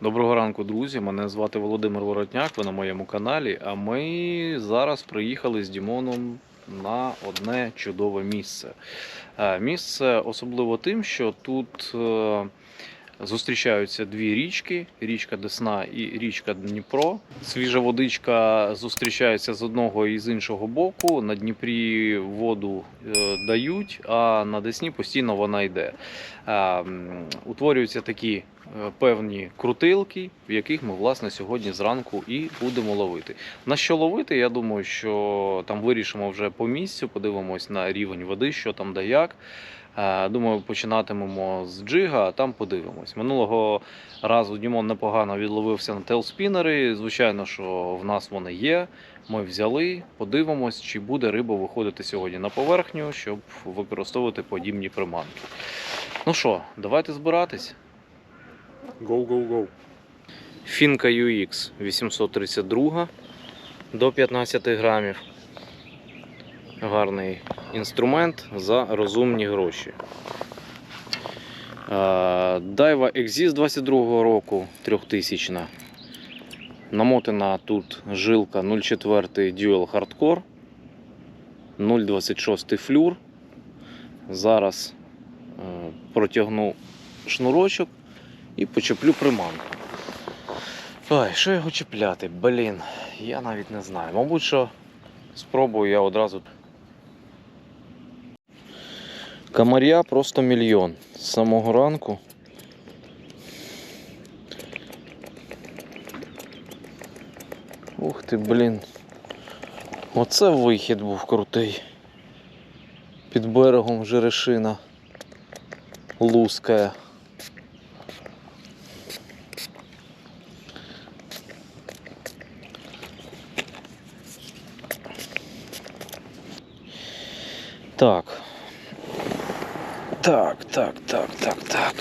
Доброго ранку, друзі. Мене звати Володимир Воротняк. Ви на моєму каналі. А ми зараз приїхали з Дімоном на одне чудове місце. Е, Місце особливо тим, що тут е, зустрічаються дві річки: річка Десна і річка Дніпро. Свіжа водичка зустрічається з одного і з іншого боку. На Дніпрі воду е, дають, а на Десні постійно вона йде. Утворюються такі е, певні крутилки, в яких ми власне сьогодні зранку і будемо ловити. На що ловити? Я думаю, що там вирішимо вже по місцю, подивимось на рівень води, що там да як. Е, Думаю, починатимемо з джига, а там подивимось. Минулого разу Дімон непогано відловився на телспінери. Звичайно, що в нас вони є. Ми взяли, подивимось, чи буде риба виходити сьогодні на поверхню, щоб використовувати подібні приманки. Ну що, давайте збиратись. Go, go, go. Фінка UX 832 до 15 грамів. Гарний інструмент за розумні гроші. Дайва Exis 22 року 3000. Намотана тут жилка 0,4 Dual Hardcore, 0,26 флюр. Зараз е, протягну шнурочок і почеплю приманку. Ой, що його чіпляти? Блін, я навіть не знаю. Мабуть, що спробую я одразу. Комаря просто мільйон. З самого ранку. Ух ти, блін. Оце вихід був крутий. Під берегом жерешина. Лускає. Так. Так, так, так, так, так.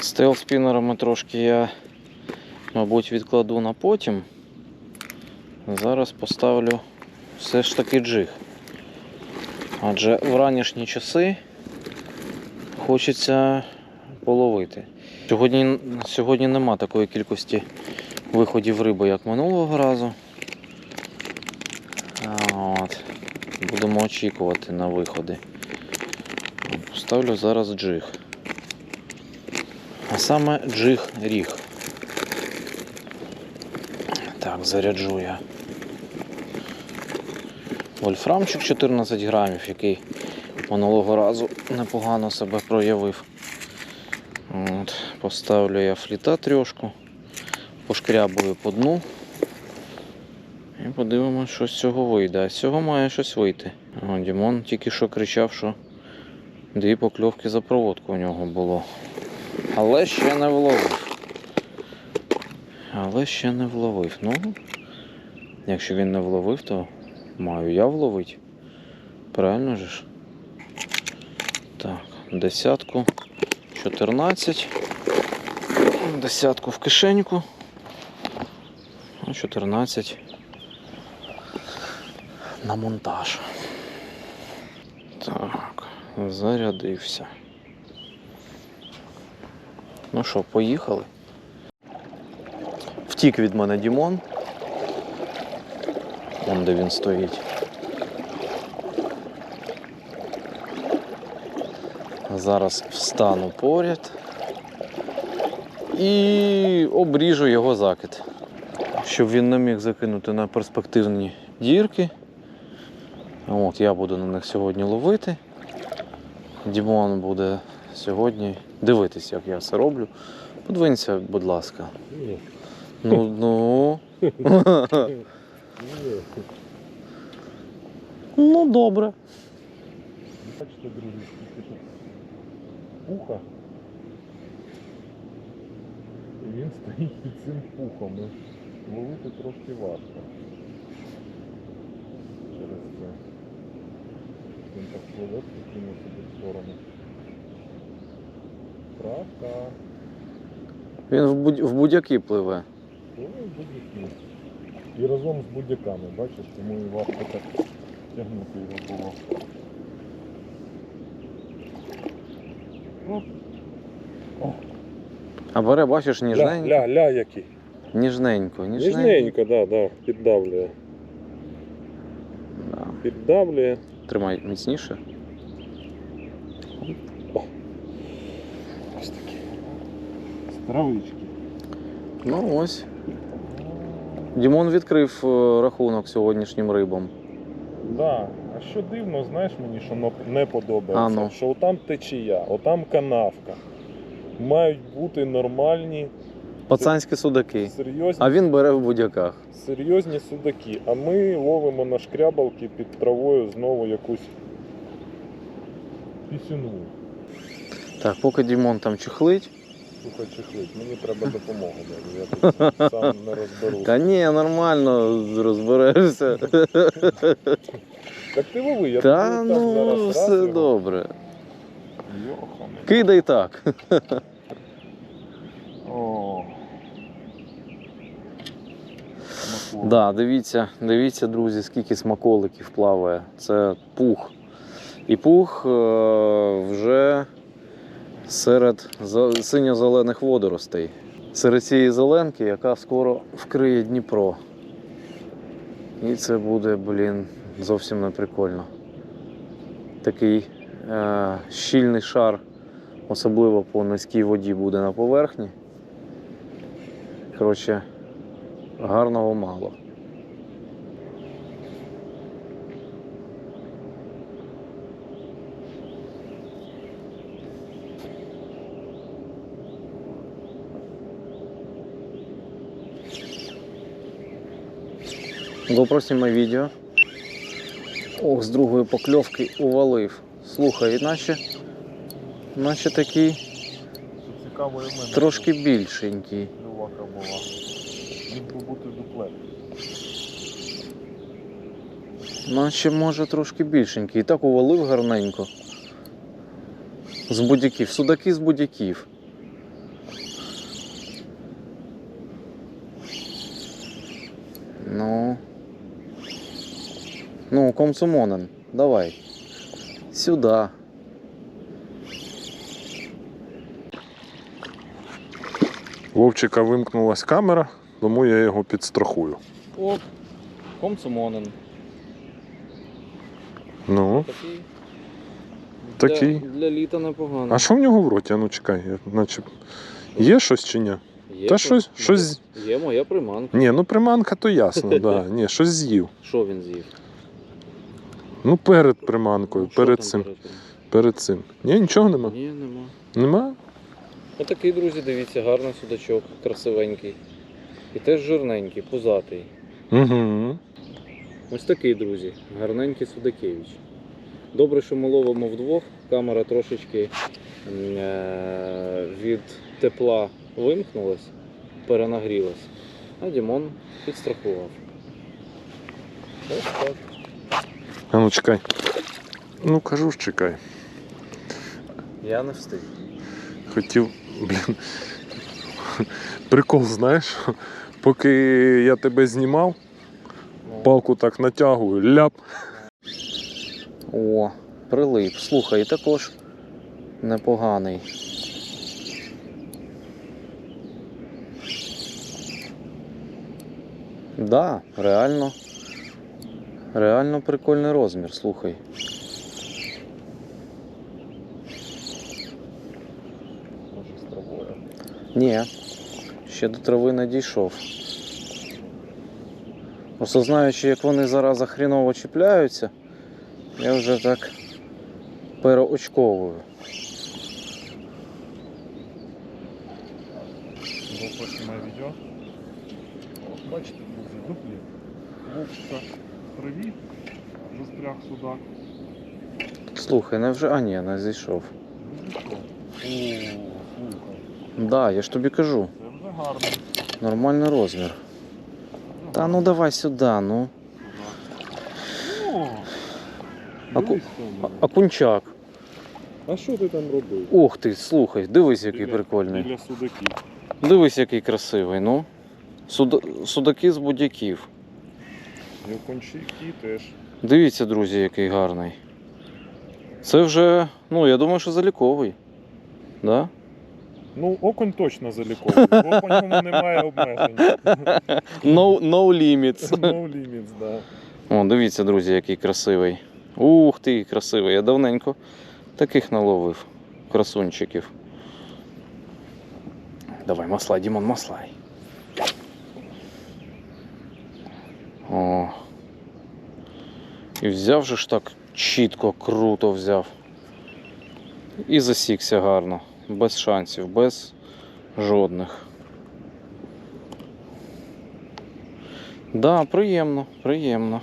Стейл спінерами трошки я, мабуть, відкладу на потім. Зараз поставлю все ж таки джиг. Адже в ранішні часи хочеться половити. Сьогодні, сьогодні нема такої кількості виходів риби, як минулого разу. От. Будемо очікувати на виходи. Поставлю зараз джиг. А саме джиг ріг. Так, заряджу я. Вольфрамчик 14 грамів, який минулого разу непогано себе проявив. От. Поставлю я фліта трьошку, пошкрябую по дну. І подивимося, що з цього вийде. З цього має щось вийти. О, Дімон тільки що кричав, що дві покльовки за проводку у нього було. Але ще не вловив. Але ще не вловив. Ну, якщо він не вловив, то маю я вловити. Правильно же ж? Так, десятку 14. Десятку в кишеньку. А 14 на монтаж. Так, зарядився. Ну що, поїхали? Втік від мене Дімон. Вон де він стоїть. Зараз встану поряд і обріжу його закид. Щоб він не міг закинути на перспективні дірки. От, я буду на них сьогодні ловити. Дімон буде сьогодні дивитись, як я це роблю. Подвинься, будь ласка. Ні. Ну, ну. Ну, добре. Бачите, друзі, скільки тут пуха. Він стоїть під цим пухом. Ловити трошки важко. Через це. Пливе спокійно собі в сторону. Травка. Він в, будь- в будь-які пливе. Пливе будь-які. І разом з будь-яками, бачиш, тому і важко так тягнути його було. А бере, бачиш, Ля, ніжненько. ля, ля який. Ніжненько, ніжненько. Ніжненько, да, да, піддавлює. Да. Піддавлює. Тримай міцніше. Ось такі. З травички. Ну ось. Дімон відкрив е, рахунок сьогоднішнім рибам. Да. А що дивно, знаєш мені, що не подобається? А ну. Що отам течія, отам канавка. Мають бути нормальні, Пацанські судаки. серйозні, А він бере в будяках. серйозні судаки. А ми ловимо на шкрябалки під травою знову якусь пісюну. Так, поки Дімон там чехлить. Слухай, чехлить, мені треба допомога. дядя, Я тут сам не розберуся. Та ні, нормально розберешся. Так ти лови, я Та тобі так ну зараз все його. добре. Йоханий. Кидай так. О. Смаково. Да, дивіться, дивіться, друзі, скільки смаколиків плаває. Це пух. І пух е, вже серед синьо-зелених водоростей. Серед цієї зеленки, яка скоро вкриє Дніпро. І це буде, блін, зовсім не прикольно. Такий е, щільний шар, особливо по низькій воді, буде на поверхні. Коротше, гарного мало. GoPro знімай відео. Ох, з другої покльовки увалив. Слухай, наче, наче такий трошки більшенький. Лювака була. Міг би бути дуплет. Наче може трошки більшенький. І так увалив гарненько. З будяків. Судаки з будяків. Ну. Ну, комсумонен, давай. Сюда. Вовчика вимкнулась камера, тому я його підстрахую. О, комсумонен. Ну, Такий. Такий. Для, для літа непогано. а що в нього в роті? А ну чекай, я, наче. Є щось чи ні? Є Та щось- щось- Є моя приманка. Ні, ну приманка то ясно, да. Ні, щось з'їв. Що він з'їв? Ну перед приманкою, Ну, що перед там цим. перед тим? Перед цим. Ні, нічого нема. Ні, нема. Нема? Отакий, друзі, дивіться, гарний судачок, красивенький. І теж жирненький, пузатий. Угу. Ось такий, друзі, гарненький Судакевич. Добре, що ми ловимо вдвох. Камера трошечки е, від тепла вимкнулась, перенагрілась, а Дімон підстрахував. Ось так. А ну чекай. Ну кажу ж чекай. Я не встиг. Хотів, блін. Прикол, знаєш, поки я тебе знімав, палку так натягую, ляп. О, прилип. Слухай, також непоганий. Да, реально. Реально прикольний розмір, слухай. Ні, ще до трави не дійшов. Просто знаючи, як вони зараз хріново чіпляються, я вже так переочковую. Відео. Бачите, друзі, дуплі. Вовчика привіт, застряг судак. Слухай, невже. А ні, не зійшов. Ну що? О, слухай, Да, я ж тобі кажу, це гарно. нормальний розмір. Та ну давай сюди, ну. О, А ку- дивись А-. Акунчак. А що ти там робив? Ох ти, слухай, дивись, який Біля- прикольний. Біля судаків. Дивись, який красивий, ну. Суда- Судаки з будяків. І окончики теж. Дивіться, друзі, який гарний. Це вже, ну, я думаю, що заліковий. Да? Ну, окунь точно заліковий, бо по ньому немає обмежень. No, no limits. No limits, да. О, дивіться, друзі, який красивий. Ух ти, красивий. Я давненько таких наловив. Красунчиків. Давай, маслай, Дімон, маслай. О. І взяв же ж так чітко, круто взяв. І засікся гарно. Без шансів, без жодних. Да, приємно, приємно.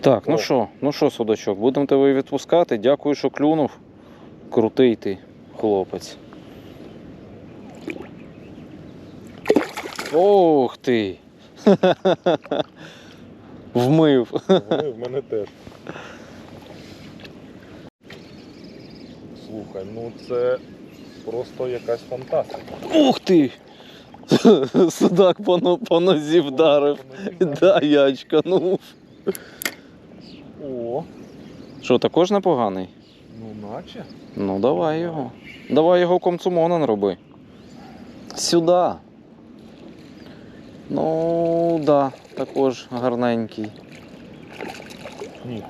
Так, ну що, ну що, судачок, будемо тебе відпускати. Дякую, що клюнув. Крутий ти, хлопець. Ох ти. Вмив. Вони в мене теж. Слухай, ну це просто якась фантастика. Ух ти! Судак по, по нозі вдарив. Да, я очканув. О, Що, також непоганий? ну наче. Ну, давай його. Давай його комцумонен роби. Сюди. Ну, да, також гарненький. Ні.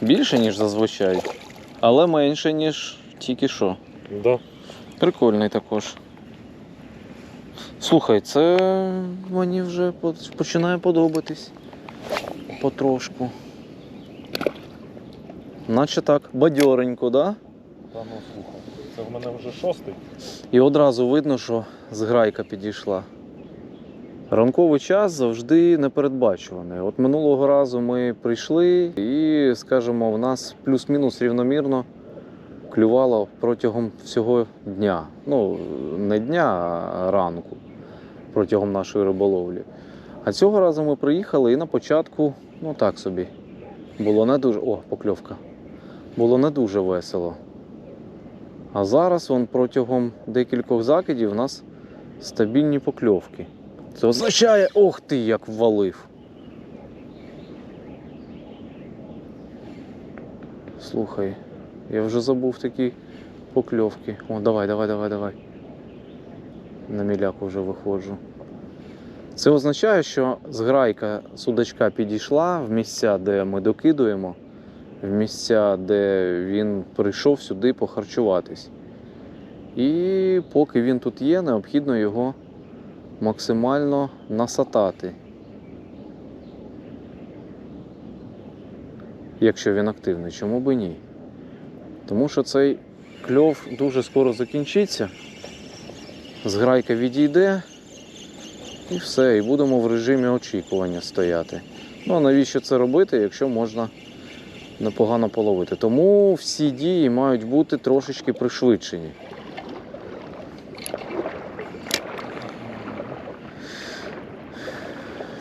Більше, ніж зазвичай. Але менше, ніж тільки що. Да. Прикольний також. Слухай, це мені вже починає подобатись. Потрошку. Наче так, бадьоренько, да? Та ну слухай, це в мене вже шостий. І одразу видно, що зграйка підійшла. Ранковий час завжди непередбачуваний. От минулого разу ми прийшли і, скажімо, в нас плюс-мінус рівномірно клювало протягом всього дня. Ну, не дня, а ранку протягом нашої риболовлі. А цього разу ми приїхали і на початку, ну так собі, було не дуже. О, покльовка. Було не дуже весело. А зараз вон протягом декількох закидів у нас стабільні покльовки. Це означає, ох ти, як ввалив. Слухай, я вже забув такі покльовки. О, давай, давай, давай, давай. На міляку вже виходжу. Це означає, що зграйка судачка підійшла в місця, де ми докидуємо, в місця, де він прийшов сюди похарчуватись. І поки він тут є, необхідно його максимально насатати. Якщо він активний, чому би ні? Тому що цей кльов дуже скоро закінчиться, зграйка відійде, і все, і будемо в режимі очікування стояти. Ну а навіщо це робити, якщо можна непогано половити? Тому всі дії мають бути трошечки пришвидшені.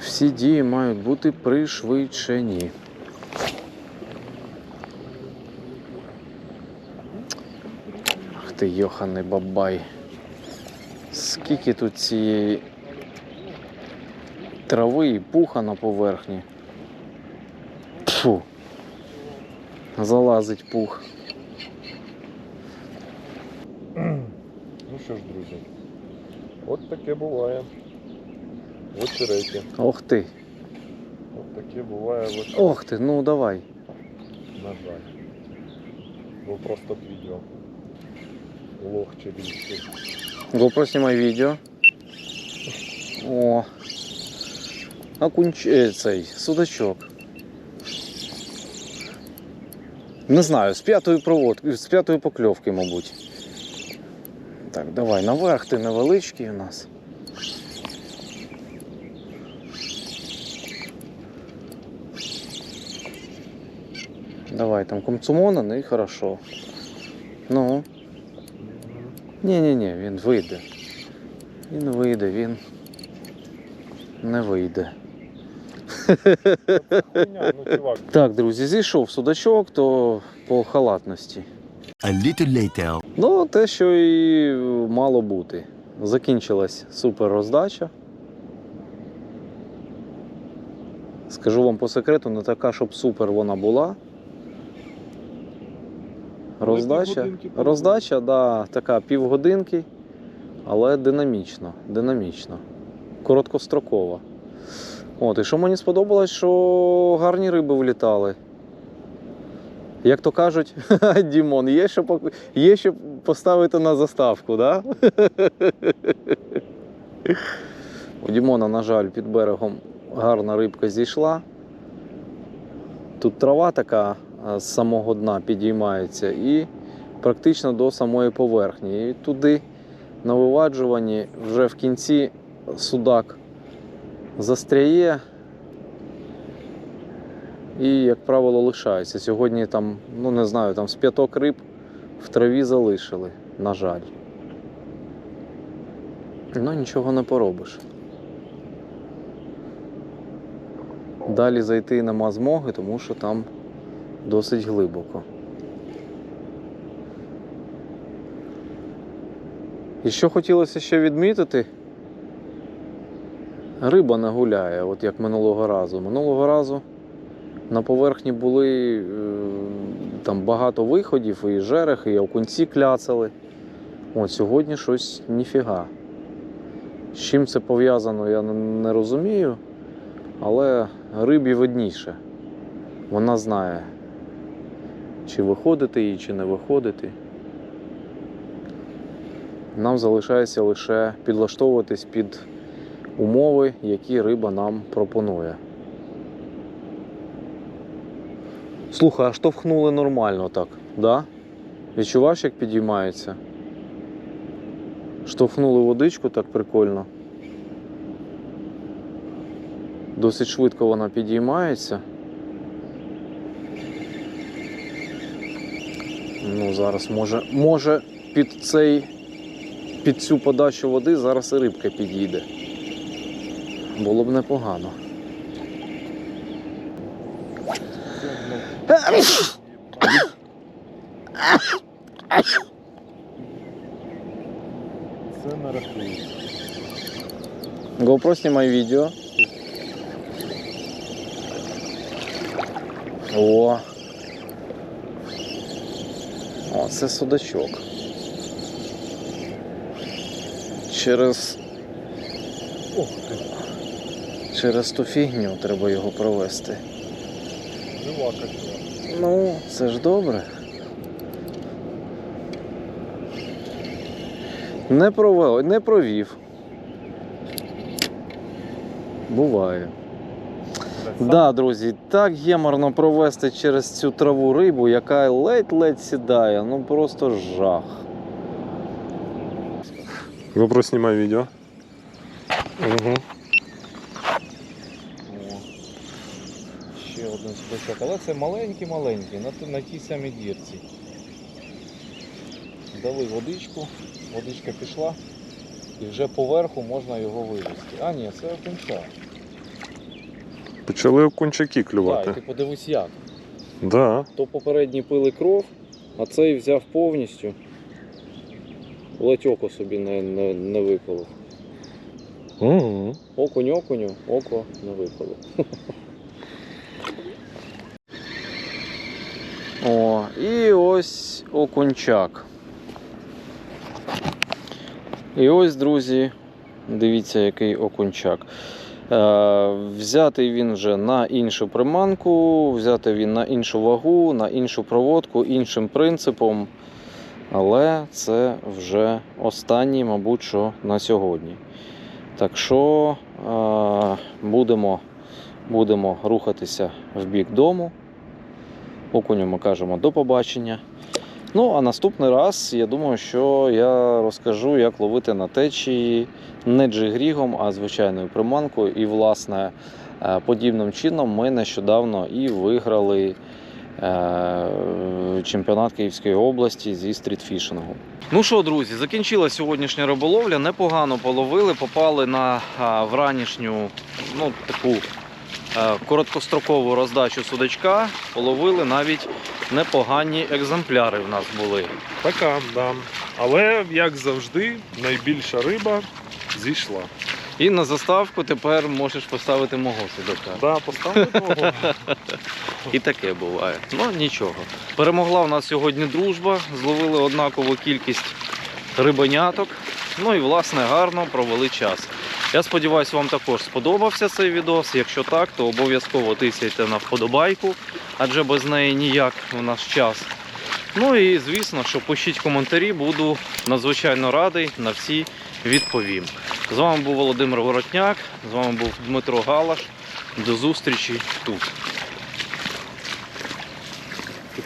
Всі дії мають бути пришвидшені. Ти, йоханий бабай. Скільки тут цієї трави і пуха на поверхні. Фу. Залазить пух. Ну що ж, друзі, от таке буває. В очереті. Ох ти. От таке буває очереті. Ох ти, ну давай. На жаль. Бо просто відео. Лох чилійський. GoPro знімай відео. О. Окунч... е, цей судачок. Не знаю, з п'ятої проводки, з п'ятої покльовки, мабуть. Так, давай, наверх ти невеличкий у нас. Давай, там комцумонен і хорошо. Ну. Ні-ні-ні, він вийде. Він вийде, він не вийде. Так, друзі, зійшов судачок, то по халатності. A little later. Ну, те, що і мало бути. Закінчилась супер роздача. Скажу вам по секрету, не така, щоб супер вона була. Роздача, роздача, да, така півгодинки, але динамічно, динамічно, короткострокова. От, і що мені сподобалось, що гарні риби влітали. Як то кажуть, Дімон, є що, пок- є що поставити на заставку, да? У Дімона, на жаль, під берегом гарна рибка зійшла. Тут трава така з самого дна підіймається і практично до самої поверхні. І туди на виваджуванні вже в кінці судак застряє і, як правило, лишається. Сьогодні там, ну не знаю, там з п'яток риб в траві залишили, на жаль. Ну, нічого не поробиш. Далі зайти нема змоги, тому що там досить глибоко. І що хотілося ще відмітити, риба не гуляє, от як минулого разу. Минулого разу на поверхні були е, там багато виходів, і жерех, і окунці кляцали. От сьогодні щось ніфіга. З чим це пов'язано, я не розумію. Але рибі видніше. Вона знає, чи виходити їй, чи не виходити. Нам залишається лише підлаштовуватись під умови, які риба нам пропонує. Слухай, а штовхнули нормально так, да? Відчуваєш, як підіймається? Штовхнули водичку так прикольно. Досить швидко вона підіймається. Ну, зараз може, може під цей, під цю подачу води зараз і рибка підійде. Було б непогано. Це не рахується. GoPro знімай відео. О. О, це судачок. Через, ти, через ту фігню треба його провести. жива. Ну, це ж добре. Не провел, не провів. Буває. Да, друзі, так геморно провести через цю траву рибу, яка ледь-ледь сідає. Ну просто жах. GoPro знімай відео. Угу. Ще один судачок, але це маленький-маленький, на, на тій самій дірці. Дали водичку, водичка пішла, і вже поверху можна його вивезти. А ні, це окунча. Почали окунчаки Так, і ти подивись як. Да. То попередні пили кров, а цей взяв повністю. Ледь око собі не, не, не виколов. Угу. Окунь окуню, око не виколов. О, і ось окунчак. І ось, друзі, дивіться, який окунчак. Е, взятий він вже на іншу приманку, взятий він на іншу вагу, на іншу проводку, іншим принципом. Але це вже останній, мабуть, що на сьогодні. Так що е, будемо, будемо рухатися в бік дому. Окуню кажемо до побачення. Ну, а наступний раз я думаю, що я розкажу, як ловити на течії не джигрігом, а звичайною приманкою. І, власне, е, подібним чином ми нещодавно і виграли е, чемпіонат Київської області зі стрітфішингу. Ну що, друзі, закінчилась сьогоднішня риболовля. Непогано половили, попали на вранішню, ну таку короткострокову роздачу судачка. Половили навіть непогані екземпляри в нас були. Така, да. Але, як завжди, найбільша риба зійшла. І на заставку тепер можеш поставити мого судака. Да, поставили того. І таке буває. Ну нічого. Перемогла в нас сьогодні дружба, зловили однакову кількість рибаняток. Ну і власне гарно провели час. Я сподіваюся, вам також сподобався цей відос. Якщо так, то обов'язково тисяйте на вподобайку, адже без неї ніяк у нас час. Ну і звісно, що пишіть коментарі, буду надзвичайно радий на всі відповім. З вами був Володимир Воротняк, з вами був Дмитро Галаш. До зустрічі тут.